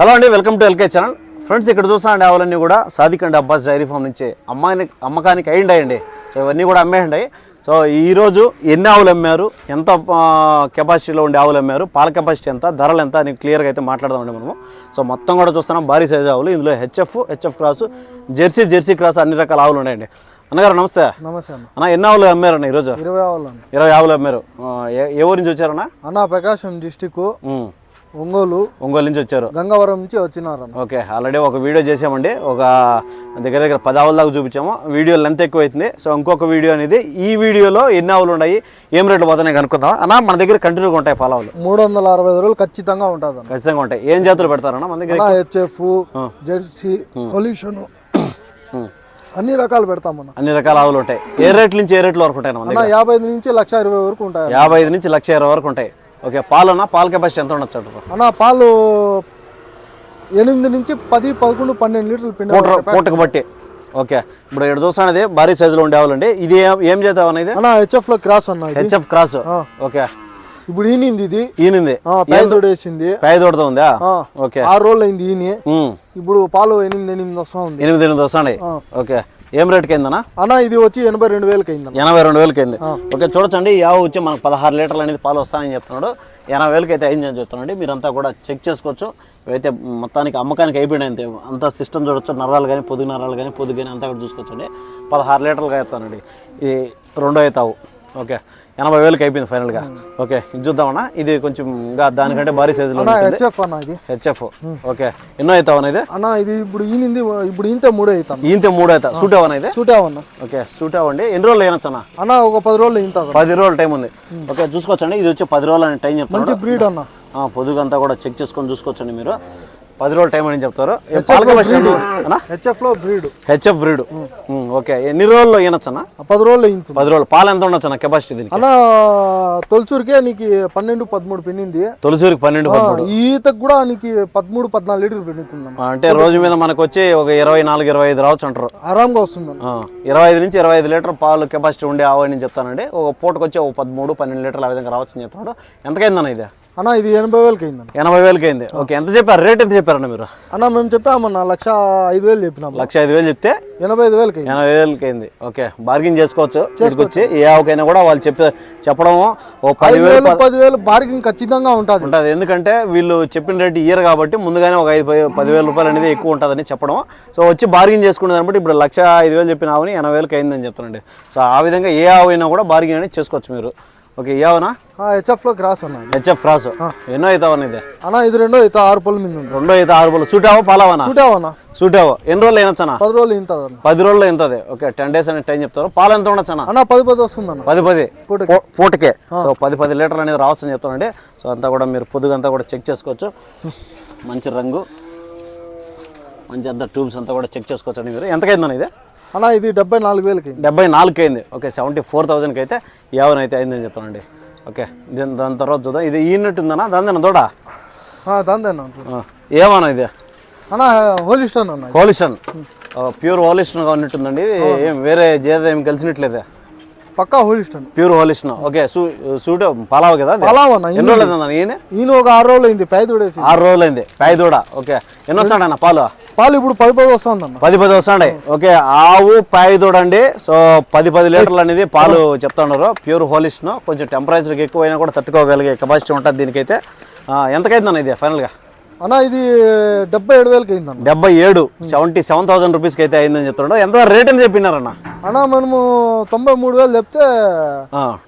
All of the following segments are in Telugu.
హలో అండి welcome to LK channel. Friends ఇక్కడ చూస్తానండి ఆవులన్నీ కూడా Sadiq and Abbas dairy farm నుంచి. అమ్మాయిని అమ్మకానికి అయ్యిండాయండి సో ఇవన్నీ కూడా అమ్మేయండి. సో ఈరోజు ఎన్ని ఆవులు అమ్మారు? ఎంత కెపాసిటీలో ఉండే ఆవులు అమ్మారు? పాల కెపాసిటీ ఎంత? ధరలు ఎంత? అని క్లియర్గా అయితే మాట్లాడదామండి మనము. సో మొత్తం కూడా చూస్తున్నాం భారీ సైజు ఆవులు. ఇందులో HF HF cross Jersey Jersey cross అన్ని రకాల ఆవులు ఉన్నాయండి. అన్నగారు నమస్తే. నమస్తే అన్న. అన్న ఎన్ని ఆవులు అమ్మారన్న ఈరోజు? ఇరవై ఆవులు అన్న. ఇరవై ఆవులు అమ్మారు. ఏ- ఊరి నుంచి వచ్చారన్నా అన్న ప్రకాశం డిస్టిక్ ఒంగోలు ఒంగోలు నుంచి వచ్చారు. గంగవరం నుంచి వచ్చినారన్న ఓకే ఆల్రెడీ ఒక వీడియో చేసామండి. ఒక దగ్గర దగ్గర పది ఆవుల దాకా చూపించాము. వీడియో లెంత్ ఎక్కువ అవుతుంది సో ఇంకొక వీడియో అనేది ఈ వీడియోలో ఎన్ని ఆవులు ఉన్నాయి ఏం రేట్లు పోతున్నాయి కనుక్కుందాం అన్న మన దగ్గర కంటిన్యూగా ఉంటాయి పాలావులు మూడు వందల అరవై రోజులు ఖచ్చితంగా ఉంటుంది ఖచ్చితంగా ఉంటాయి. ఏం జాతులు పెడతారన్న మన దగ్గర హెచ్ఎఫ్ జెర్సీ పొల్యూషన్. అన్ని రకాలు పెడతామన్న. అన్ని రకాల ఆవులు ఉంటాయి. ఏ రేట్ల నుంచి ఏ రేట్ల వరకు ఉంటాయి యాభై ఐదు నుంచి లక్ష ఇరవై వరకు ఉంటాయి. యాభై ఐదు నుంచి లక్ష ఇరవై వరకు ఉంటాయి. ఓకే పాలన పాల కెపాసిటీ ఎంత ఉండొచ్చు అంటారు అన్న పాలు ఎనిమిది నుంచి పది పదకొండు పన్నెండు లీటర్లు పిండి పూట పూటకు బట్టి. ఓకే ఇప్పుడు ఇక్కడ చూస్తానది భారీ సైజులో ఉండే ఆవులు అండి ఇది ఏం- చేద్దాం అనేది అన్న హెచ్ఎఫ్లో క్రాస్ అన్న హెచ్ఎఫ్ క్రాస్. ఓకే. ఇప్పుడు ఈనింది ఇది. ఈనింది. పేదోడు వేసింది పేదోడుతో ఉందా? ఓకే. ఆరు రోజులు అయింది ఈని. ఇప్పుడు పాలు ఎనిమిది ఎనిమిది వస్తా ఉంది. ఎనిమిది ఎనిమిది వస్తున్నాయి ఆ. ఓకే. ఏం రేట్కి అయిందన్నా? అన్న ఇది వచ్చి ఎనభై రెండు వేలకి అయిందన్న ఎనభై రెండు వేలకి అయింది. ఓకే చూడొచ్చండి. యావ వచ్చి మనకు పదహారు లీటర్లు అనేది పాలు వస్తాయని చెప్తున్నాడు. ఎనభై వేలకి అయితే అయింది అని చెప్తున్నాడు. మీరంతా కూడా చెక్ చేసుకోవచ్చు. ఇవైతే మొత్తానికి అమ్మకానికి అయిపోయినాయి అంతే. అంతా సిస్టమ్ చూడొచ్చు. నరాలు కానీ పొదుగు నరాలు కానీ పొదుగు కానీ అంతా కూడా చూసుకోవచ్చండి. పదహారు లీటర్లుగా చెప్తానండి ఇది రెండో అవుతావు ఓకే. ఎనభై వేలకి అయిపోయింది ఫైనల్గా. ఓకే ఇది చూద్దామన్నా. ఇది కొంచెం ఇంకా దానికంటే భారీ సైజులో అన్న హెచ్ఎఫ్ అన్న ఇది. HF okay. ఎన్నో అవుతావు అనేది అన్న ఇది ఇప్పుడు ఈనింది ఇప్పుడు ఈంతే మూడే అవుతాను ఈంతే మూడు అవుతా. సూట్ అవ్వనా ఇది? సూట్ అన్న ఓకే సూట్ అవ్వండి. ఎన్ని రోజులు అయినొచ్చన్నా అన్న? ఒక పది రోజులు ఇంత పది రోజులు టైం ఉంది. ఓకే చూసుకోవచ్చండి. ఇది వచ్చి పది రోజులు అని టైం చెప్తారు. మంచి బ్రీడ్ అన్న. పొదుగంతా కూడా చెక్ చేసుకొని చూసుకోవచ్చండి మీరు. పది రోజులు టైం అని చెప్తారు. హెచ్ఎఫ్లో బ్రీడ్ హెచ్ఎఫ్ బ్రీడ్ ఓకే ఎన్ని రోజుల్లో ఈనొచ్చన్నా పది రోజులు ఇంత పది రోజులు. పాలు ఎంత ఉండొచ్చన్న కెపాసిటీ దీనికి? అన్న తొలచూరుకే నీకు పన్నెండు పదమూడు పిండింది. తొలిసూరికి పన్నెండు ఈతకు కూడా నీకు పదమూడు పద్నాలుగు లీటర్లు పిండుతుందన్న ఆ, అంటే రోజు మీద మనకు వచ్చి ఒక ఇరవై నాలుగు ఇరవై ఐదు రావచ్చు అంటారు. ఆరాంగా వస్తుందన్న. ఆ, ఇరవై ఐదు నుంచి ఇరవై ఐదు లీటర్ పాలు కెపాసిటీ ఉండే ఆవు అని చెప్తానండి. ఒక పూటకు వచ్చి ఒక పదమూడు పన్నెండు లీటర్లు ఆ విధంగా రావచ్చు అని చెప్తున్నాడు. ఎంతకైందన్న ఇది? అన్న ఇది ఎనభై వేలకి అయిందన్న ఎనభై వేలకి అయింది. ఓకే ఎంత చెప్పారు? రేట్ ఎంత చెప్పారన్న మీరు? అన్న మేము చెప్పామన్న లక్ష ఐదు వేలు చెప్పినాము. లక్ష ఐదు వేలు చెప్తే ఎనభై ఐదు వేలకి అయింది. ఎనభై వేలకి అయింది. ఓకే బార్గింగ్ చేసుకోవచ్చు వచ్చి ఏ ఆవుకైనా కూడా వాళ్ళు చెప్పే చెప్పడం ఓ పదివేలు వేలు పదివేలు బార్గింగ్ ఖచ్చితంగా ఉంటుంది. ఉంటుంది. ఎందుకంటే వీళ్ళు చెప్పిన రేట్ ఇయర్ కాబట్టి ముందుగానే ఒక ఐదు పది- పదివేల రూపాయలు అనేది ఎక్కువ ఉంటుందని చెప్పడం సో వచ్చి బార్గింగ్ చేసుకునే దాన్ని బట్టి ఇప్పుడు లక్ష ఐదు వేలు చెప్పిన ఆవుని ఎనభై వేలకి అయిందని చెప్తానండి. సో ఆ విధంగా ఏ ఆవు అయినా కూడా బార్గింగ్ అనేది చేసుకోవచ్చు మీరు. ఓకే ఏ ఆవునా హెచ్ఎఫ్లో క్రాస్ అన్న. హెచ్ఎఫ్ క్రాస్ ఎన్నో అవుతావు ఇది అన్న ఇది రెండో అయితే ఆరు పళ్ళు మీద ఉంది. రెండో అయితే ఆరు బోలు సూటావో పాలవనా? చూటావన్నా సూటావో. ఎన్ని రోజులు అయినొచ్చనా పది రోజులు ఇంతదన్న పది రోజులు ఎంతది ఓకే టెన్ డేస్ అనే టైం చెప్తారు. పాలు ఎంత ఉండొచ్చనా అన్న పది పది వస్తుందన్న పది పది. పూటకి. పూ- పూటకే. సో పది పది లీటర్లు అనేది రావచ్చు అని చెప్తానండి. సో అంతా కూడా మీరు పొద్దుగంతా కూడా చెక్ చేసుకోవచ్చు. మంచి రంగు. మంచి అంతా ట్యూబ్స్ అంతా కూడా చెక్ చేసుకోవచ్చు అండి మీరు. ఎంతకైందని ఇది? అన్న ఇది డెబ్బై నాలుగు వేలకి. డెబ్బై నాలుగు అయింది ఓకే సెవెంటీ ఫోర్ థౌజండ్కి అయితే యావన్ అయితే అయిందని చెప్తానండి. ఓకే దీని దాని తర్వాత చూద్దాం. ఇది ఈనట్టు ఉందన్నా దాని దూడ? ఆ, దాందేనా ఏమన్నా ఇది? అన్న హోలిస్టన్ అన్న. హోలిస్టన్ ప్యూర్ హోలిస్టన్గా ఉన్నట్టుందండి ఇది ఏం వేరే జేద ఏం కలిసినట్లేదే? పక్కా హోలిస్టన్ ప్యూర్ హోలిస్టన్ ఓకే సూ సూట్ పలావ్ కదా? పలావ్ అన్న ఎన్ని రోజులు అయిందన్న ఈయన? ఈయన ఒక ఆరు రోజులు అయింది పై దూడేసి ఆరు రోజులు అయింది దూడ. ఓకే ఎన్ని వస్తాడన్న పాలు? పాలు ఇప్పుడు పది పది వస్తుందన్న. పది పది వస్తాయి ఓకే ఆవు దూడ అండి సో పది పది లీటర్లు అనేది పాలు చెప్తున్నారు. ప్యూర్ హోలిస్ట్ను కొంచెం టెంపరేచర్కి ఎక్కువైనా కూడా తట్టుకోగలిగే కెపాసిటీ ఉంటుంది దీనికైతే. ఆ, ఎంతకైతుందన్న ఇది ఫైనల్గా? అన్న ఇది డెబ్బై ఏడు వేలకి అయిందన్న. డెబ్బై ఏడు సెవెంటీ సెవెన్ థౌసండ్ రూపీస్కి అయితే అయిందని చెప్తున్నాడు. ఎంత రేట్ అని చెప్పినారన్న? అన్న మనము తొంభై మూడు వేలు చెప్తే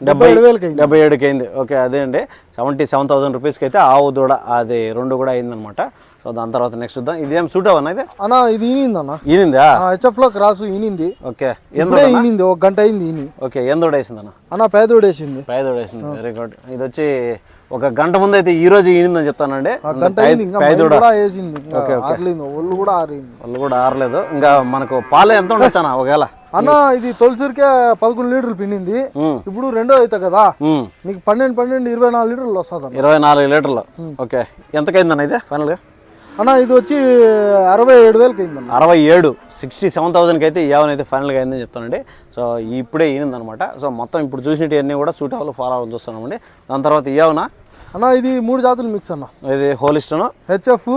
డెబ్బై ఏడు వేలకి అయింది. డెబ్బై ఏడుకి అయింది. ఓకే అదే అండి. సెవెంటీ సెవెన్ థౌసండ్ రూపీస్కి అయితే ఆవు దూడ అది రెండు కూడా అయిందనమాట సో దాని తర్వాత నెక్స్ట్ చూద్దాం. ఇదేం సూట్ అవన్నా ఇది? అన్న ఇది ఈనిందన్న ఈనిందా? హెచ్ఎఫ్లో క్రాసు ఈనింది. ఓకే. ఏం ఈనింది ఒక గంట అయింది ఈని. ఓకే ఏం దూడ వేసిందన్న అన్న? పేదోడేసింది పేదోడు వేసింది. వెరీ గుడ్ ఇది వచ్చి ఒక గంట ముందు అయితే ఈ రోజు ఈనిందని చెప్తానండి. గంట అయింది ఇంకా వేసింది ఇంకా ఆరలేదు ఒళ్ళు కూడా ఆరింది. వాళ్ళు కూడా ఆరలేదు. ఇంకా మనకు పాలు ఎంత ఉండొచ్చా ఒకవేళ? అన్న ఇది తొలిసూరికే పదకొండు లీటర్లు పిండింది. ఇప్పుడు రెండో అవుతా కదా? నీకు పన్నెండు పన్నెండు ఇరవై నాలుగు లీటర్లు వస్తుంది అన్న ఇరవై నాలుగు లీటర్లు. ఓకే. ఎంతకైందన్న ఇది ఫైనల్గా అన్న ఇది వచ్చి అరవై ఏడు వేలకి అయిందన్న. అరవై ఏడు సిక్స్టీ సెవెన్ థౌసండ్కి అయితే ఈ యావన్ అయితే ఫైనల్గా అయిందని చెప్తానండి. సో ఇప్పుడే ఈనిందనమాట సో మొత్తం ఇప్పుడు చూసినవి అన్నీ కూడా సూట్ అవ్వాలి ఫాలో అవ్వాలని చూస్తున్నామండి. దాని తర్వాత ఈ యావన అన్న ఇది మూడు జాతులు మిక్స్ అన్న. ఇది Holstein HF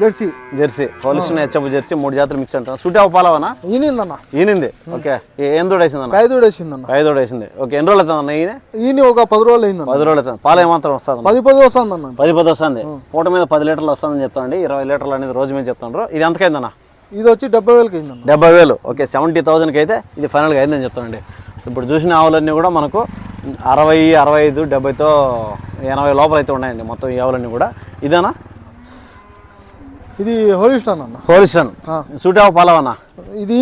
Jersey. Jersey. Holstein HF Jersey మూడు జాతులు మిక్స్ అంటారు సూటి అవ పాలవనా? ఈనిందన్న. ఈనింది? ఓకే. ఏ- ఏం దూడ వేసిందన్న? ఐదు వేసిందన్న. ఐదు దూడ వేసింది. ఓకే ఎన్ని రోజులు అవుతుందన్న ఈయన? ఈయన ఒక పది రోజులు అయిందన్న. పది రోజులు అవుతుంది. పాలు ఏమాత్రం వస్తుంది పది పది వస్తుందన్న. పది పది వస్తుంది. పూట మీద పది లీటర్లు వస్తుందని చెప్తాండి ఇరవై లీటర్లు అనేది రోజు మీద చెప్తాండ్రు. ఇది ఎంతకైందన్న ఇది వచ్చి డెబ్బై వేలకి అయిందన్న. డెబ్బై వేలు. ఓకే సెవెంటీ థౌసండ్కి అయితే ఇది ఫైనల్గా అయిందని చెప్తానండి. ఇప్పుడు చూసిన ఆవులన్నీ కూడా మనకు అరవై అరవై ఐదు డెబ్బైతో ఎనభై లోపల అయితే ఉన్నాయండి మొత్తం ఈ ఆవులన్నీ కూడా. ఇదేనా? ఇది హోలిస్టాన్ అన్న. హోలిస్టన్. సూటావ పాలవనా ఇది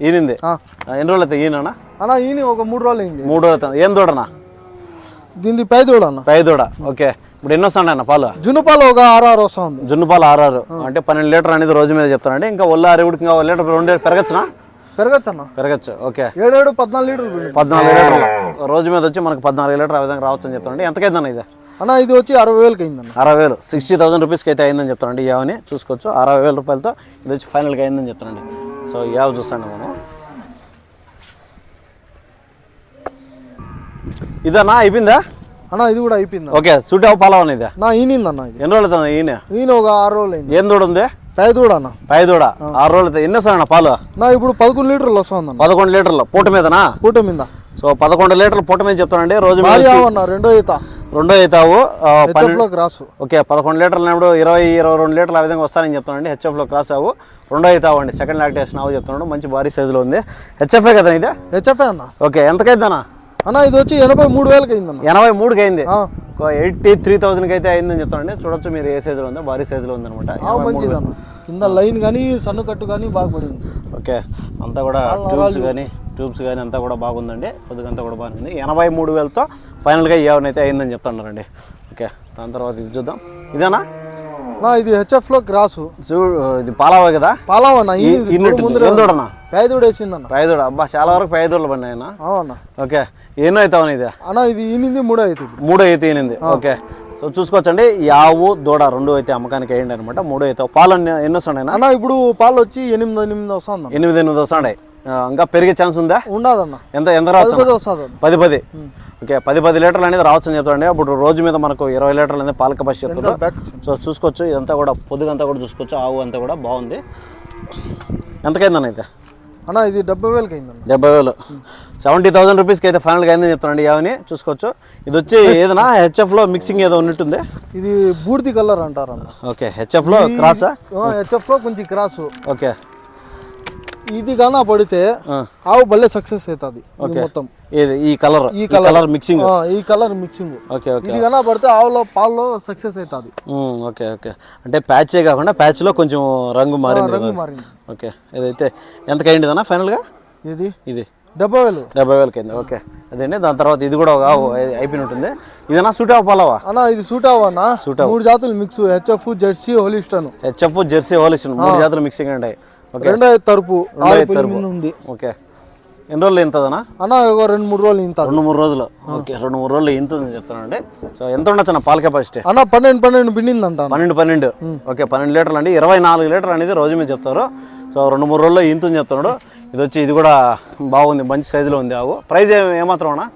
ఈనింది ఆ. ఎన్ని రోజులు అయితే ఈయననా అన్న? ఈయన ఒక మూడు రోజులు అయింది. మూడు రోజులు ఏం దూడనా దీనికి పై దూడ అన్న. పై దూడ ఓకే. ఇప్పుడు ఎన్ని వస్తాయండి అన్న పాలు? జున్నుపాలు ఒక ఆరు ఆరు వస్తా ఉంది. జున్ను పాలు ఆరారు అంటే పన్నెండు లీటర్ అనేది రోజు మీద చెప్తానండి ఇంకా ఒళ్ళు అరుగుడికి ఇంకా లీటర్ రెండు పెరగచ్చునా? పెరగచ్చు అన్న పెరగచ్చు. ఓకే. ఏడేడు పద్నాలుగు లీటర్లు. పద్నాలుగు లీటర్లు. రోజు మీద వచ్చి మనకు పద్నాలుగు లీటర్ ఆ విధంగా రావచ్చు అని చెప్తానండి. ఎంతకైందన్న ఇది? అన్న ఇది వచ్చి అరవై వేలకి అయిందన్న అరవై వేలు. సిక్స్టీ థౌసండ్ రూపీస్కి అయితే అయిందని చెప్తానండి ఈ యావని. చూసుకోవచ్చు. అరవై వేల రూపాయలతో ఇది వచ్చి ఫైనల్గా అయిందని చెప్తానండి. సో యావ చూస్తాండి మనం. ఇదన్నా? అయిపోయిందా? అన్న ఇది కూడా అయిపోయింది ఓకే. సూట్ అవ పాలవన్ ఇదే? నా ఈనిందన్న ఇది. ఎన్ని రోజులు అవుతుంది ఈయన ఈయన ఒక ఆరు రోజులు అయింది. ఏం దూడ ఉంది పై దూడ అన్న. పై దూడ ఆరు రోజులు ఎన్ని వస్తాయన్న పాలు? నా ఇప్పుడు పదకొండు లీటర్లు వస్తుందన్న. పదకొండు లీటర్లు పూట మీదనా? పూట మీద. సో పదకొండు లీటర్లు పూట మీద చెప్తానండి. రోజు రెండో ఈత. రెండో అవుతావు క్రాస్. ఓకే పదకొండు లీటర్లు అన్నప్పుడు ఇరవై ఇరవై రెండు లీటర్లు ఆ విధంగా వస్తానని చెప్తున్నాండి హెచ్ఎఫ్లో క్రాస్ అవ్వు. రెండో అవుతావు అండి సెకండ్ లాక్టేషన్ అవ్వు చెప్తున్నాడు. మంచి భారీ సైజులో ఉంది. హెచ్ఎఫ్ఏ కదా ఇది? హెచ్ఎఫ్ఏ అన్న. ఓకే ఎంతకైందన్నా? అన్న ఇది వచ్చి ఎనభై మూడు వేలకి అయిందన్న. ఎనభై మూడుకి అయింది. ఆ, ఎయిటీ త్రీ థౌసండ్కి అయితే అయిందని చెప్తానండి. చూడొచ్చు మీరు ఏ సైజులో ఉందో భారీ సైజులో అన్న. కింద లైన్ కానీ సన్ను కట్టు కానీ బాగా పడింది. ఓకే. అంతా కూడా ట్యూబ్స్ కానీ ట్యూబ్స్ కానీ అంతా కూడా బాగుందండి. కొద్దిగా అంతా కూడా బాగుంది. ఎనభై మూడు వేలతో ఫైనల్గా ఆవునైతే అయిందని చెప్తున్నారండి ఓకే. దాని తర్వాత ఇది చూద్దాం. ఇదేనా? ఇది హెచ్ఎఫ్లో క్రాస్ చూ ఇది పాలావే కదా? పాలావ్ అన్న పేదోడు వేసిందన్న పైదోడు. అబ్బా చాలా వరకు పైదోళ్ళు పడినాయి ఆయన అవునా? ఓకే. ఎన్నో అవుతావు ఇది? అన్న ఇది ఈనింది మూడో అవుతుంది మూడో అయితే ఈనింది. ఓకే. సో చూసుకోవచ్చండి. యావు దూడ రెండు అయితే అమ్మకానికి వేయండి అనమాట మూడో అయితే. పాలు ఎన్ని వస్తున్నాయి అన్న ఇప్పుడు పాలు వచ్చి ఎనిమిది ఎనిమిది వస్తుంది ఎనిమిది ఎనిమిది వస్తున్నాయి. ఆ, ఇంకా పెరిగే ఛాన్స్ ఉందా? ఉండదన్న. ఎంత ఎంత రావచ్చు పది పది ఓకే. పది పది లీటర్లు అనేది రావచ్చు అని చెప్తాండి అప్పుడు రోజు మీద మనకు ఇరవై లీటర్లు అనేది పాల కెపాసిటీ బ్యాక్ సో చూసుకోవచ్చు. ఇదంతా కూడా పొద్దుగంతా కూడా చూసుకోవచ్చు. ఆవు అంతా కూడా బాగుంది. ఎంతకైందన్న అయితే? అన్న ఇది డెబ్బై వేలకి అయిందన్న. డెబ్బై వేలు. సెవెంటీ థౌసండ్ రూపీస్కి అయితే ఫైనల్గా అయిందని చెప్తానండి యావని. చూసుకోవచ్చు. ఇది వచ్చి ఏదైనా హెచ్ఎఫ్లో మిక్సింగ్ ఏదో ఉన్నట్టుంది ఇది బూర్తి కలర్ అంటారన్న. ఓకే హెచ్ఎఫ్లో క్రాసా హెచ్ఎఫ్లో కొంచెం క్రాస్. ఓకే ఇది గానా పడితే. ఆవు భలే సక్సెస్ అవుతుంది మొత్తం. ఈ కలర్. ఈ. కలర్. మిక్సింగ్ ఈ కలర్ మిక్సింగ్ ఓకే ఓకే. ఇది గానా పడితే ఆవులో పాల్లో సక్సెస్ అవుతుంది. Okay okay. అంటే ప్యాచే కాకుండా ప్యాచ్లో కొంచెం రంగు మారింది రంగు కదా. మారింది. ఓకే. ఇదైతే ఎంతకైందిదన్నా ఫైనల్గా ఇది. ఇది డెబ్బై వేలు డెబ్బై వేలకి అయింది ఓకే. అదేండి దాని తర్వాత ఇది కూడా ఒక అయిపోయిన ఉంటుంది ఇదేనా సూటా పాలవా అన్న ఇది సూట్ అవ్వన్నా మూడు జాతులు mix HF Jersey Holstein HF Jersey Holstein మూడు జాతులు మిక్సింగ్ ఉంటాయి. ఓకే రెండో తరపు ఉంది. ఓకే. ఎన్ని రోజులు ఇంతదనా? అన్న ఒక రెండు మూడు రోజులు ఇంత. రెండు మూడు రోజులు. ఓకే రెండు మూడు రోజులు ఇంతుంది చెప్తానండి సో ఎంత ఉండొచ్చు అన్న పాల కెపాసిటీ అన్న పన్నెండు పన్నెండు పిండిందంట. పన్నెండు పన్నెండు. ఓకే పన్నెండు లీటర్లు అండి. ఇరవై నాలుగు లీటర్ అనేది రోజు మీద చెప్తారు. సో రెండు మూడు రోజుల్లో ఇంతుంది చెప్తున్నాడు. ఇది వచ్చి ఇది కూడా బాగుంది. మంచి సైజులో ఉంది ఆవు. ప్రైస్ ఏమాత్రం అన్నా?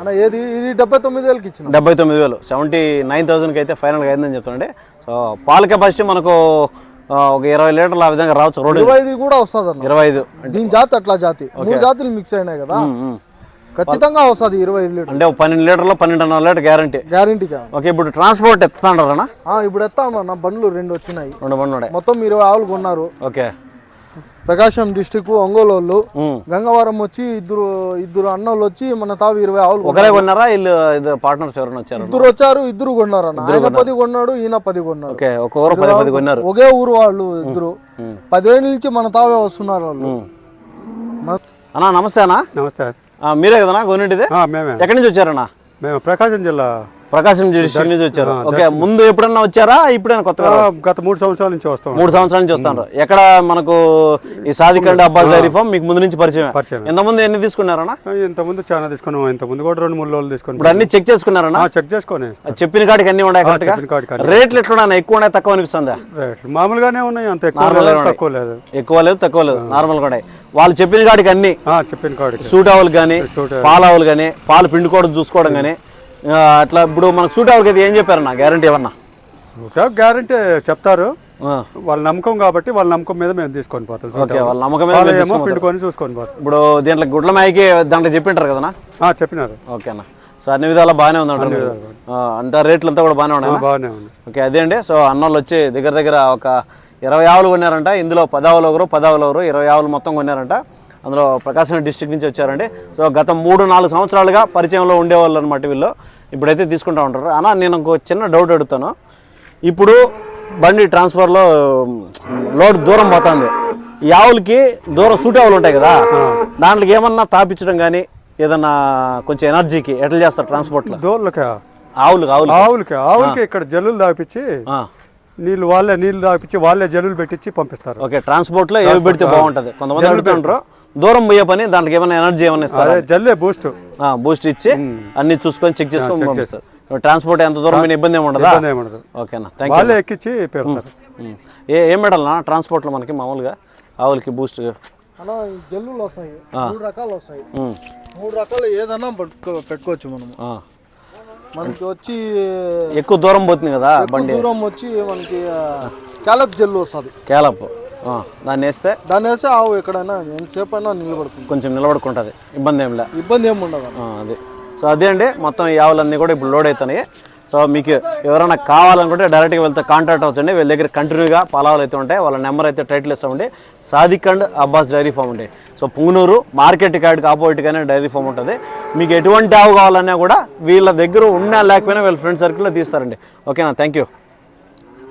అన్న ఏది ఇది డెబ్బై తొమ్మిది వేలకి ఇచ్చిన. డెబ్బై తొమ్మిది వేలు. సెవెంటీ నైన్ థౌసండ్కి అయితే ఫైనల్గా అయిందని చెప్తానండి సో పాల కెపాసిటీ మనకు ఒక ఇరవై లీటర్లు ఆ విధంగా రావచ్చు రోడ్డు ఇరవై ఐదు కూడా వస్తుంది అన్న ఇరవై ఐదు దీని జాతి అట్లా జాతి. మూడు జాతులు మిక్స్ అయినాయి కదా. ఖచ్చితంగా వస్తుంది ఇరవై ఐదు లీటర్ అంటే పన్నెండు లీటర్లో పన్నెండున్నర లీటర్ గ్యారంటీ గ్యారంటీగా ఓకే ఇప్పుడు ట్రాన్స్పోర్ట్ ఎత్తాండ్రనా ఇప్పుడు ఎత్తాం అన్న బండ్లు రెండు వచ్చినాయి. రెండు బండి ఉన్నాయి. మొత్తం ఇరవై ఆవులు కొన్నారు. ఓకే. ప్రకాశం డిస్టిక్ ఒంగోలు వాళ్ళు. గంగవరం వచ్చి ఇద్దరు ఇద్దరు అన్నోళ్ళు వచ్చి మన తావు ఇరవై ఆవులు. ఒకరే కొన్నారా? వీళ్ళు ఇద్దరు పార్ట్నర్స్ ఎవరైనా వచ్చారు? ఇద్దరు వచ్చారు ఇద్దరు కొన్నారు అన్న ఆయన పది కొన్నాడు ఈయన పది కొన్నాడు. ఓకే ఒక్కొక్కరు పది పది కొన్నారు. ఒకే ఊరు వాళ్ళు ఇద్దరు. పదేళ్ళ నుంచి మన తావే వస్తున్నారు వాళ్ళు. అన్నా నమస్తే అన్నా. నమస్తే. ఆ, మీరే కదనా కొన్నింటిది మేమే. ఎక్కడి నుంచి వచ్చారన్నా? మేము ప్రకాశం జిల్లా ప్రకాశం డిస్ట్రిక్ట్ నుంచి వచ్చారు. ఓకే ముందు ఎప్పుడన్నా వచ్చారా? ఇప్పుడైనా కొత్తగా గత మూడు సంవత్సరాల నుంచి వస్తాం మూడు సంవత్సరాల నుంచి వస్తాను. ఎక్కడ మనకు ఈ సాదికండి అబ్బాస్ డైరీ ఫామ్ మీకు ముందు నుంచి పరిచయం పరిచయం. ఎంతమంది ఎన్ని తీసుకున్నారన్నా? ఇంతకుముందు చాలా తీసుకున్నాం. ఇంతకుముందు కూడా రెండు మూడు రోజులు తీసుకుని ఇప్పుడు అన్ని చెక్ చేసుకున్నారన్నా? చెక్ చేసుకొని చెప్పిన కాడికి అన్ని ఉన్నాయి. రేట్లు ఎట్లున్నా? ఎక్కువ ఉన్నాయి తక్కువ అనిపిస్తుందా? రేట్లు మామూలుగానే ఉన్నాయి. అంత ఎక్కువ ఉన్నాయి. తక్కువ లేదు. ఎక్కువ లేదు తక్కువ లేదు. నార్మల్ కూడా వాళ్ళు చెప్పిన కాడికి అన్ని చెప్పిన కాడికి. సూట్ ఆవులు కానీ పాల ఆవులు కానీ పాలు పిండుకోవడం చూసుకోవడం కానీ అట్లా ఇప్పుడు మనకు సూట్ అవ్వకైతే ఏం చెప్పారన్న గ్యారంటీ ఏమన్నా? గ్యారంటీ చెప్తారు. వాళ్ళ నమ్మకం కాబట్టి వాళ్ళ నమ్మకం మీద మేము తీసుకొని పోతాం. ఓకే వాళ్ళ నమ్మకం మీద ఏమో పిండుకొని చూసుకొని పోతాం. ఇప్పుడు దీంట్లో గుడ్ల మాయకి దాంట్లో చెప్పింటారు కదనా ఆ, చెప్పినారు. ఓకే అన్న. సో అన్ని విధాలా బాగానే ఉంది అంటారు అంతా రేట్లు అంతా కూడా బాగానే ఉన్నాయి? బాగానే ఉంది ఓకే అదే అండి. సో అన్నోళ్ళు వచ్చి దగ్గర దగ్గర ఒక ఇరవై ఆవులు కొన్నారంట. ఇందులో పదావులు ఒకరు పదావులు ఒకరు ఇరవై ఆవులు మొత్తం కొన్నారంట. అందులో ప్రకాశం డిస్టిక్ నుంచి వచ్చారండి. సో గత మూడు నాలుగు సంవత్సరాలుగా పరిచయంలో ఉండేవాళ్ళు అనమాట వీళ్ళు. ఇప్పుడైతే తీసుకుంటా ఉంటారు. అన్న నేను ఇంకో చిన్న డౌట్ అడుగుతాను. ఇప్పుడు బండి ట్రాన్స్ఫర్లో లోడ్ దూరం పోతుంది. ఈ ఆవులకి దూరం సూట్ ఆవులు ఉంటాయి కదా దాంట్లోకి ఏమన్నా తాపించడం కానీ ఏదన్నా కొంచెం ఎనర్జీకి ఎట్లా చేస్తారు ట్రాన్స్పోర్ట్లో దోళ్ళకి ఆవులు ఆవులు ఆవులకి. ఆవులకి ఇక్కడ జల్లులు ఆ. నీళ్ళు వాళ్ళే నీళ్ళు దాపిచ్చి వాళ్ళే జల్లులు పెట్టించి పంపిస్తారు. ఓకే ట్రాన్స్పోర్ట్లో ఏవి పెడితే బాగుంటది. కొంతమంది అడుగుతుంటారు దూరం పోయే పని దాంట్లో ఏమైనా ఎనర్జీ ఏమైనా ఇస్తారా? అదే జల్లే బూస్ట్ బూస్ట్ ఇచ్చి అన్ని చూసుకొని చెక్ చేసుకొని పంపిస్తారు. ట్రాన్స్పోర్ట్ ఎంత దూరం మీద ఇబ్బంది ఏమి ఉండదా? ఓకేనా థ్యాంక్ యూ వాళ్ళే ఎక్కించి పెడతారు. ఏ ఏం మెడల్నా ట్రాన్స్పోర్ట్లో మనకి మామూలుగా ఆవులకి బూస్ట్ అలా జల్లులు వస్తాయి. మూడు రకాలు వస్తాయి. మూడు రకాలు ఏదైనా పెట్టుకో పెట్టుకోవచ్చు మనము. మనకి వచ్చి ఎక్కువ దూరం పోతుంది కదా ఎక్కువ దూరం వచ్చి మనకి క్యాలప్ జల్లు వస్తుంది. కేలప్ దాన్ని వేస్తే దాన్ని వేస్తే ఆవు ఎక్కడైనా ఎంతసేపు అయినా నిలబడుతుంది. కొంచెం నిలబడుకుంటుంది. ఇబ్బంది ఏం లే. ఇబ్బంది ఏమి ఉండదు. అది. సో అదే అండి మొత్తం ఈ ఆవులన్నీ కూడా ఇప్పుడు లోడ్ అవుతున్నాయి. సో మీకు ఎవరైనా కావాలనుకుంటే డైరెక్ట్గా వెళ్తే కాంటాక్ట్ అవుతుంది వీళ్ళ దగ్గర కంటిన్యూగా పాలాలు అయితే ఉంటాయి. వాళ్ళ నెంబర్ అయితే టైటిల్ ఇస్తామండి Sadiq and Abbas dairy farm అండి సో పుంగనూరు మార్కెట్ కార్డ్కి ఆపోజిట్గానే డైరీ ఫామ్ ఉంటుంది. మీకు ఎటువంటి ఆవు కావాలన్నా కూడా వీళ్ళ దగ్గర ఉన్నా లేకపోయినా వీళ్ళ ఫ్రెండ్ సర్కిల్లో తీస్తారండి. ఓకేనా థ్యాంక్ యూ